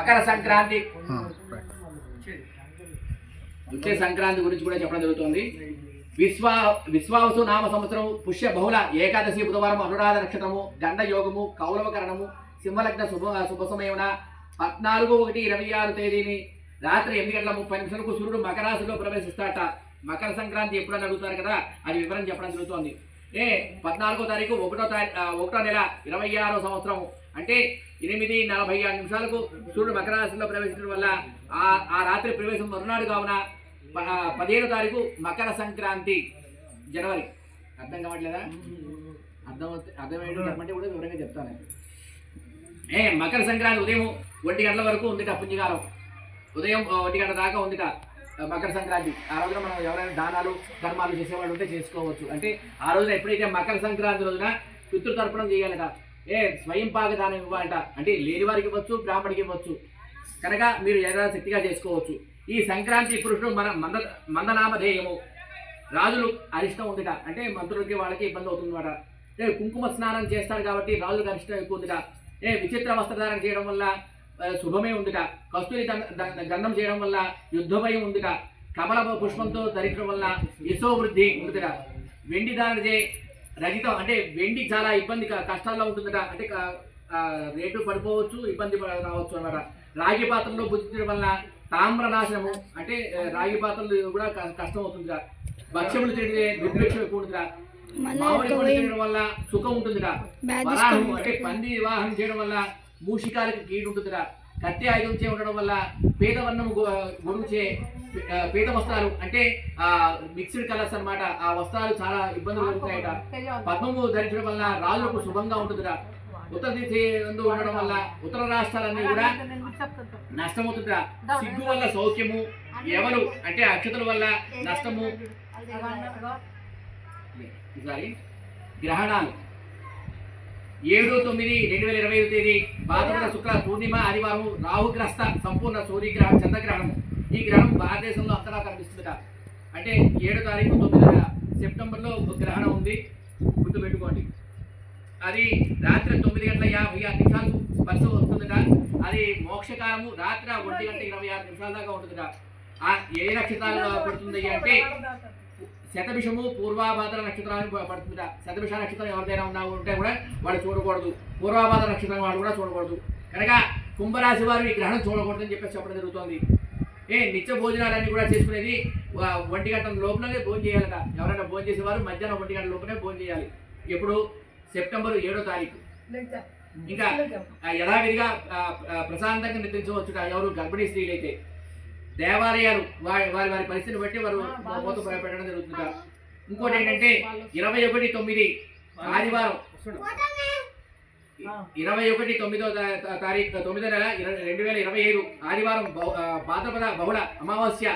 మకర సంక్రాంతి. వచ్చే సంక్రాంతి గురించి కూడా చెప్పడం జరుగుతుంది. విశ్వా విశ్వావసు నామ సంవత్సరం పుష్య బహుళ ఏకాదశి బుధవారం అనురాధ నక్షత్రము గండ యోగము కౌలవకరణము సింహలగ్న శుభ శుభ సమయమున పద్నాలుగు ఒకటి ఇరవై ఆరు తేదీని రాత్రి ఎనిమిది గంటల ముప్పై నిమిషాలకు సూర్యుడు మకర రాశిలో ప్రవేశిస్తాట మకర సంక్రాంతి ఎప్పుడని అడుగుతారు కదా అది వివరం చెప్పడం జరుగుతోంది. ఏ పద్నాలుగో తారీఖు ఒకటో తారీ ఆ, ఒకటో నెల ఇరవై ఆరో సంవత్సరం అంటే ఎనిమిది నలభై ఆరు నిమిషాలకు సూర్యుడు మకర రాశిలో ప్రవేశించడం వల్ల ఆ ఆ రాత్రి ప్రవేశం మరునాడు కావున ప- తారీఖు మకర సంక్రాంతి జనవరి. అర్థం కావట్లేదా? అర్థం అర్థమయ్యేది అర్థమయ్యేటో చెప్పమంటే కూడా వివరంగా చెప్తాను. ఏ మకర సంక్రాంతి ఉదయం ఒంటి గంటల వరకు ఉందిట పుణ్యకాలం. ఉదయం ఒంటి గంట దాకా ఉందిట మకర సంక్రాంతి. ఆ రోజున మనం ఎవరైనా దానాలు ధర్మాలు చేసేవాళ్ళు ఉంటే చేసుకోవచ్చు. అంటే ఆ రోజున ఎప్పుడైతే మకర సంక్రాంతి రోజున పితృతర్పణం చేయాలట ఏ స్వయం పాక ఇవ్వాలంట. అంటే లేని వారికి ఇవ్వచ్చు బ్రాహ్మడికి ఇవ్వచ్చు. కనుక మీరు యథాశక్తిగా చేసుకోవచ్చు. ఈ సంక్రాంతి పురుషుడు మన మంద మందనామధేయము రాజులు అరిష్టం ఉందిట. అంటే మంత్రులకి వాళ్ళకి ఇబ్బంది అవుతుందన్నమాట. ఏ కుంకుమ స్నానం చేస్తారు కాబట్టి రాజులకు అరిష్టం ఎక్కువ ఉందిట ఏ విచిత్ర వస్త్రధారణ చేయడం వల్ల శుభమే ఉందిట. కస్తూరి గంధం చేయడం వల్ల యుద్ధభయం ఉందిట. కమల పుష్పంతో ధరించడం వల్ల యశోవృద్ధి ఉందిట. వెండి దానిదే చే రజితం అంటే వెండి చాలా ఇబ్బంది కష్టాల్లో ఉంటుందట. అంటే రేటు పడిపోవచ్చు ఇబ్బంది రావచ్చు అన్నమాట. రాగి పాత్రలో బుద్ధించడం వల్ల తామ్ర నాశనము అంటే రాగి పాత్రలు కూడా కష్టం అవుతుందిట భక్ష్యములు తింటే దుర్భిక్షం ఎక్కువ మామిడి పండు తినడం వల్ల సుఖం ఉంటుందిట వరాహం అంటే పంది వివాహం చేయడం వల్ల మూషికాలకు కీడు ఉంటుందిట కత్తి ఆయుధం చే ఉండడం వల్ల పేదవర్ణం గొడుగు చే ఆ, పేద వస్త్రాలు అంటే ఆ మిక్స్డ్ కలర్స్ అన్నమాట. ఆ వస్త్రాలు చాలా ఇబ్బందులు కలుగుతాయట పద్మము ధరించడం వల్ల రాజులకు శుభంగా ఉంటుందిట ఉత్తర దిశ ఉండడం వల్ల ఉత్తర రాష్ట్రాలన్నీ కూడా నష్టమవుతుందిట సిగ్గు వల్ల సౌఖ్యము ఎవరు అంటే అక్షతల వల్ల నష్టము. గ్రహణాలు. ఏడు తొమ్మిది రెండు వేల ఇరవై ఐదు తేదీ భాద్రపద శుక్ల పూర్ణిమ ఆదివారం రాహుగ్రస్త సంపూర్ణ సూర్యగ్రహం చంద్రగ్రహణం ఈ గ్రహణం భారతదేశంలో అంతటా కనిపిస్తుందట. అంటే ఏడో తారీఖు తొమ్మిది సెప్టెంబర్లో ఒక గ్రహణం ఉంది. గుర్తుపెట్టుకోండి. అది రాత్రి తొమ్మిది గంటల యాభై ఆరు నిమిషాలకు స్పర్శ వస్తుందట. అది మోక్షకాలము రాత్రి ఒంటి గంట ఇరవై ఆరు నిమిషాల దాకా ఉంటుందట. ఆ ఏ నక్షత్రాలు పడుతుంది అంటే శతభిషము పూర్వాభాద్ర నక్షత్రాన్ని ప- పడుతుందిట. శతభిష నక్షత్రం ఎవరిదైనా ఉన్నా ఉంటే కూడా వాడు చూడకూడదు. పూర్వాభాద్ర నక్షత్రం వాడు కూడా చూడకూడదు. కనుక కుంభరాశి వారు ఈ గ్రహణం చూడకూడదు అని చెప్పేసి చెప్పడం జరుగుతుంది. ఏ నిత్య భోజనాలన్నీ కూడా చేసుకునేది ఒంటి గంట లోపలనే భోజనం చేయాలట. ఎవరైనా భోజనం చేసేవారు మధ్యాహ్నం ఒంటి గంట లోపలనే భోజనం చేయాలి. ఎప్పుడు? సెప్టెంబర్ ఏడో తారీఖు. ఇంకా ఆ, యథావిధిగా ప్రశాంతంగా నిద్రించవచ్చుట ఎవరు? గర్భిణీ స్త్రీలు అయితే దేవాలయాలు వారి వారి వారి పరిస్థితిని బట్టి వారు మూత పెట్టడం జరుగుతుంట ఇంకోటి ఏంటంటే ఇరవై ఒకటి తొమ్మిది ఆదివారం. ఇరవై ఒకటి తొమ్మిదో తారీఖు తొమ్మిదో నెల రెండు వేల ఇరవై ఐదు ఆదివారం భాద్రపద బహుళ అమావాస్య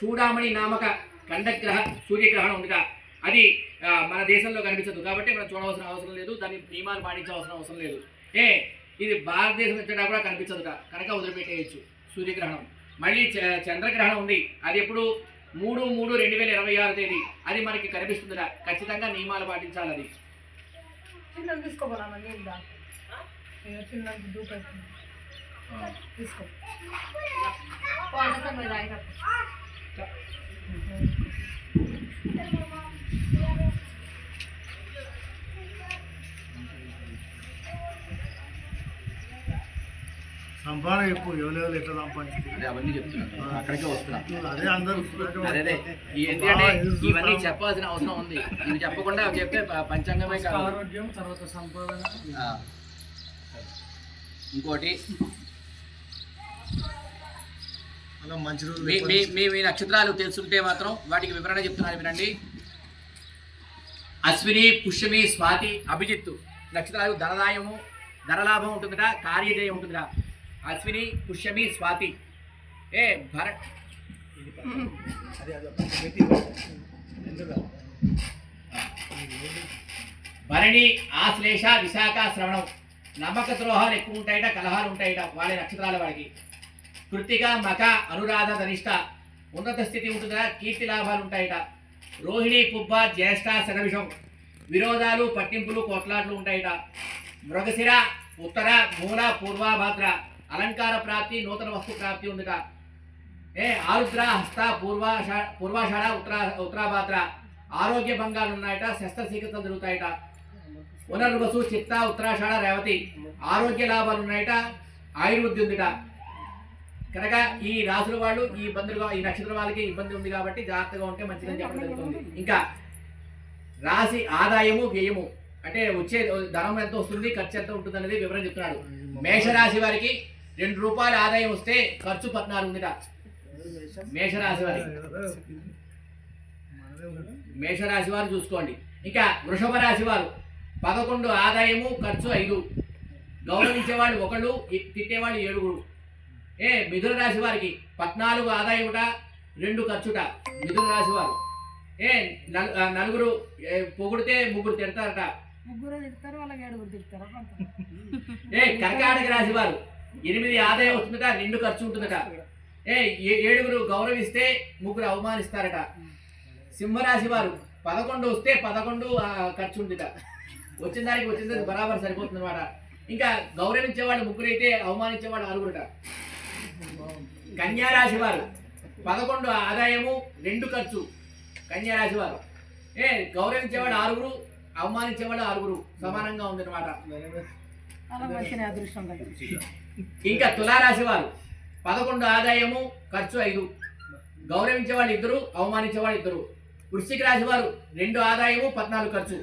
చూడామణి నామక ఖండగ్రహ సూర్యగ్రహణం ఉందిగా అది మన దేశంలో కనిపించదు. కాబట్టి మనం చూడవలసిన అవసరం లేదు. దాని నియమాలు పాటించవలసిన అవసరం లేదు. ఏ ఇది భారతదేశం వచ్చేటా కూడా కనిపించదుట. కనుక వదిలిపెట్టేయచ్చు సూర్యగ్రహణం. మళ్ళీ చ- చంద్రగ్రహణం ఉంది. అది ఎప్పుడు? మూడు మూడు రెండు వేల ఇరవై ఆరు తేదీ. అది మనకి కనిపిస్తుందిట ఖచ్చితంగా నియమాలు పాటించాలి అది. తీసుకో. సంపాదన ఎక్కువ ఎవరెవరు ఎట్లా సంపాదిస్తారు అదే అవన్నీ చెప్తున్నాను అక్కడికే వస్తున్నా. అదే అందరూ అదే అదే. ఈ ఎందుకంటే ఇవన్నీ చెప్పాల్సిన అవసరం ఉంది. ఇవి చెప్పకుండా చెప్తే పంచాంగమే కాదు. ఆరోగ్యం తర్వాత సంపాదన. ఇంకోటి? అలా మంచి మీ మీ నక్షత్రాలు తెలుసుంటే మాత్రం వాటికి వివరణ చెప్తున్నాను వినండి. అశ్విని పుష్యమి స్వాతి అభిజిత్తు. నక్షత్రాలు ధనదాయము ధనలాభం ఉంటుందిట కార్యజయం ఉంటుందిట. అశ్విని పుష్యమి స్వాతి. ఏ భర భరణి ఆశ్లేష విశాఖ శ్రవణం. నమ్మక ద్రోహాలు ఎక్కువ ఉంటాయట కలహాలు ఉంటాయట వాళ్ళ నక్షత్రాల వాడికి. కృతిక మక అనురాధ ధనిష్ట. ఉన్నత స్థితి ఉంటుందా? కీర్తి లాభాలు ఉంటాయట రోహిణి పుబ్బ జ్యేష్ఠ శరవిషం. విరోధాలు పట్టింపులు కొట్లాట్లు ఉంటాయట. మృగశిర ఉత్తర మూల పూర్వ భాద్ర. అలంకార ప్రాప్తి నూతన వస్తు ప్రాప్తి ఉందిట. ఏ ఆరుద్ర హస్త పూర్వాష పూర్వాషాఢ ఉత్తర ఉత్తరాభాద్ర ఆరోగ్య భంగాలు ఉన్నాయట శస్త్రచికిత్సలు జరుగుతాయట. పునర్వసు చిత్త ఉత్తరాషాఢ రేవతి ఆరోగ్య లాభాలు ఉన్నాయట ఆయుర్వృద్ధి ఉందిట. కనుక ఈ రాసుల వాళ్ళు ఈ ఇబ్బందులుగా ఈ నక్షత్రం వాళ్ళకి ఇబ్బంది ఉంది కాబట్టి జాగ్రత్తగా ఉంటే మంచిదని చెప్పడం జరుగుతుంది. ఇంకా రాశి ఆదాయము వ్యయము అంటే వచ్చే ధనం ఎంత వస్తుంది ఖర్చు ఎంత ఉంటుంది అనేది వివరం చెప్తున్నాడు. మేషరాశి వారికి రెండు రూపాయల ఆదాయం వస్తే ఖర్చు పద్నాలుగు ఉందిట మేషరాశి వారి. మేషరాశి వారు చూసుకోండి. ఇంకా వృషభ రాశి వారు పదకొండు ఆదాయము ఖర్చు ఐదు. గౌరవించేవాళ్ళు ఒకళ్ళు తిట్టేవాళ్ళు ఏడుగురు. ఏ మిథున రాశి వారికి పద్నాలుగు ఆదాయముట రెండు ఖర్చుట మిథున రాశి వారు. ఏ నలుగురు పొగిడితే ముగ్గురు తిడతారట. ముగ్గురు తిడతారు వాళ్ళకి ఏడుగురు తిడతారు ఏ కర్కాటక రాశి వారు ఎనిమిది ఆదాయం వస్తుందట రెండు ఖర్చు ఉంటుందట. ఏ ఏ- ఏడుగురు గౌరవిస్తే ముగ్గురు అవమానిస్తారట. సింహరాశి వారు పదకొండు వస్తే పదకొండు ఖర్చు ఉందిట. వచ్చిన దానికి వచ్చిన దానికి బరాబర్ సరిపోతుంది అనమాట ఇంకా గౌరవించేవాడు ముగ్గురైతే ముగ్గురు అయితే అవమానించే వాళ్ళు వారు పదకొండు ఆదాయము రెండు ఖర్చు. కన్యారాశి వారు. ఏ గౌరవించేవాడు ఆరుగురు అవమానించేవాడు ఆరుగురు. సమానంగా ఉందన్నమాట. ఇంకా తులారాశి వారు పదకొండు ఆదాయము ఖర్చు ఐదు. గౌరవించే వాళ్ళు ఇద్దరు అవమానించే వాళ్ళు ఇద్దరు. వృశ్చిక రాశి వారు రెండు ఆదాయము పద్నాలుగు ఖర్చు.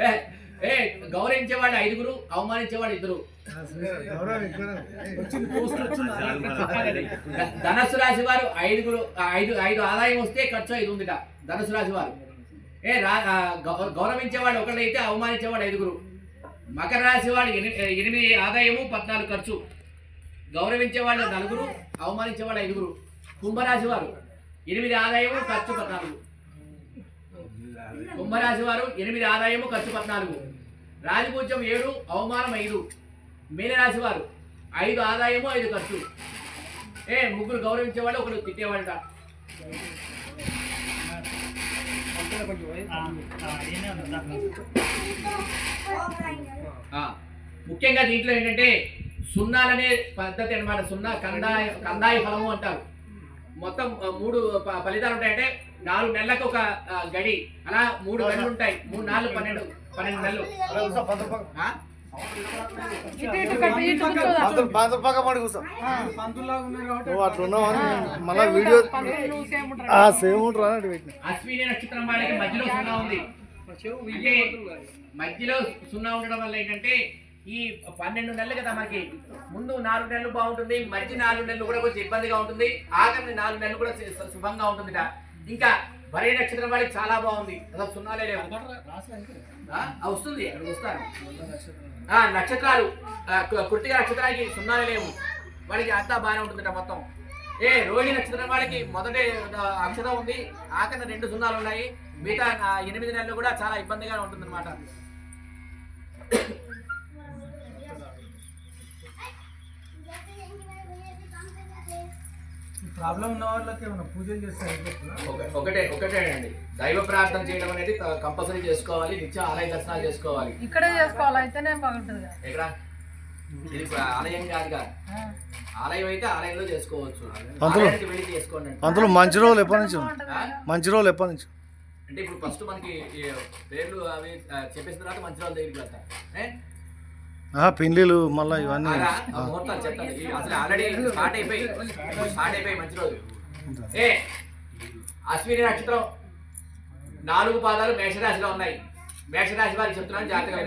ఏ, ఏ గౌరవించే వాళ్ళు ఐదుగురు అవమానించే వాళ్ళు ఇద్దరు ధనస్సు రాశి వారు ఐదుగురు ఐదు ఐదు ఆదాయం వస్తే ఖర్చు ఐదు ఉందిట. ధనస్సు రాశి వారు. ఏ రా ఆ, గౌ- అవమానించేవాడు ఐదుగురు. మకర రాశి వాడు ఎనిమిది ఆదాయము పద్నాలుగు ఖర్చు. గౌరవించేవాళ్ళు నలుగురు అవమానించేవాడు ఐదుగురు. కుంభరాశి వారు ఎనిమిది ఆదాయము ఖర్చు పద్నాలుగు. కుంభరాశి వారు ఎనిమిది ఆదాయము ఖర్చు పద్నాలుగు. రాజపూజ్యం ఏడు అవమానం ఐదు. మీనరాశి వారు ఐదు ఆదాయము ఐదు ఖర్చు. ఏ ముగ్గురు గౌరవించేవాళ్ళు ఒకరు తిట్టేవాళ్ళ ముఖ్యంగా దీంట్లో ఏంటంటే సున్నాలనే పద్ధతి అన్నమాట. సున్నా కందాయ కందాయ ఫలము అంటారు. మొత్తం మూడు ఫలితాలు ఉంటాయంటే నాలుగు నెలలకు ఒక గడి అలా మూడు గడులు ఉంటాయి. మూడు నాలుగు పన్నెండు పన్నెండు నెలలు. నువ్వు అట్లా ఉన్నావు? మళ్ళీ వీడియో సేమ్ ఉంటారు. అశ్విని నక్షత్రం వాళ్ళకి మధ్యలో సున్నా ఉంది. అంటే మధ్యలో సున్నా ఉండడం వల్ల ఏంటంటే ఈ పన్నెండు నెలలు కదా మనకి. ముందు నాలుగు నెలలు బాగుంటుంది మధ్య నాలుగు నెలలు కూడా కొంచెం ఇబ్బందిగా ఉంటుంది. ఆఖరి నాలుగు నెలలు కూడా శుభంగా ఉంటుందిట. ఇంకా భరే నక్షత్రం వాళ్ళకి చాలా బాగుంది. అసలు సున్నాలే లేవు. వస్తుంది. వస్తాను. ఆ, నక్షత్రాలు కృతిక నక్షత్రానికి సున్నాలే లేవు. వాళ్ళకి అంతా బాగానే ఉంటుందట మొత్తం. ఏ రోహిణి నక్షత్రం వాళ్ళకి మొదటి అక్షరం ఉంది. ఆఖరి రెండు సున్నాలు ఉన్నాయి. మిగతా ఎనిమిది నెలలు కూడా చాలా ఇబ్బందిగా ఉంటుంది ప్రాబ్లం ఉన్న వాళ్ళకి ఏమైనా పూజలు చేస్తారు ఒకటే ఒకటే అండి. దైవ ప్రార్థన చేయడం అనేది కంపల్సరీ చేసుకోవాలి నిత్యం ఆలయ దర్శనాలు చేసుకోవాలి. ఇక్కడే చేసుకోవాలి అయితేనే బాగుంటుంది కదా. ఎక్కడ? ఇది ఆలయం కాదుగా ఆ. ఆలయం అయితే ఆలయంలో చేసుకోవచ్చు. వెళ్ళి చేసుకోండి. పంతులు మంచి రోజులు ఎప్పటి నుంచి? కదా. మంచి రోజులు ఎప్పటి నుంచి? అంటే ఇప్పుడు ఫస్ట్ మనకి పేర్లు అవి చెప్పేసిన తర్వాత మంచి వాళ్ళ దగ్గరికి వెళ్తాం పెళ్ళిళ్ళు మళ్ళీ ఇవన్నీ. అలా ఆ ముహూర్తాలు చెప్తాను. ఈ అసలు ఆల్రెడీ స్టార్ట్ అయిపోయి స్టార్ట్ అయిపోయి మంచి రోజు. ఏ అశ్విని నక్షత్రం నాలుగు పాదాలు మేషరాశిలో ఉన్నాయి. మేషరాశి వారికి చెప్తున్నాను జాతకం.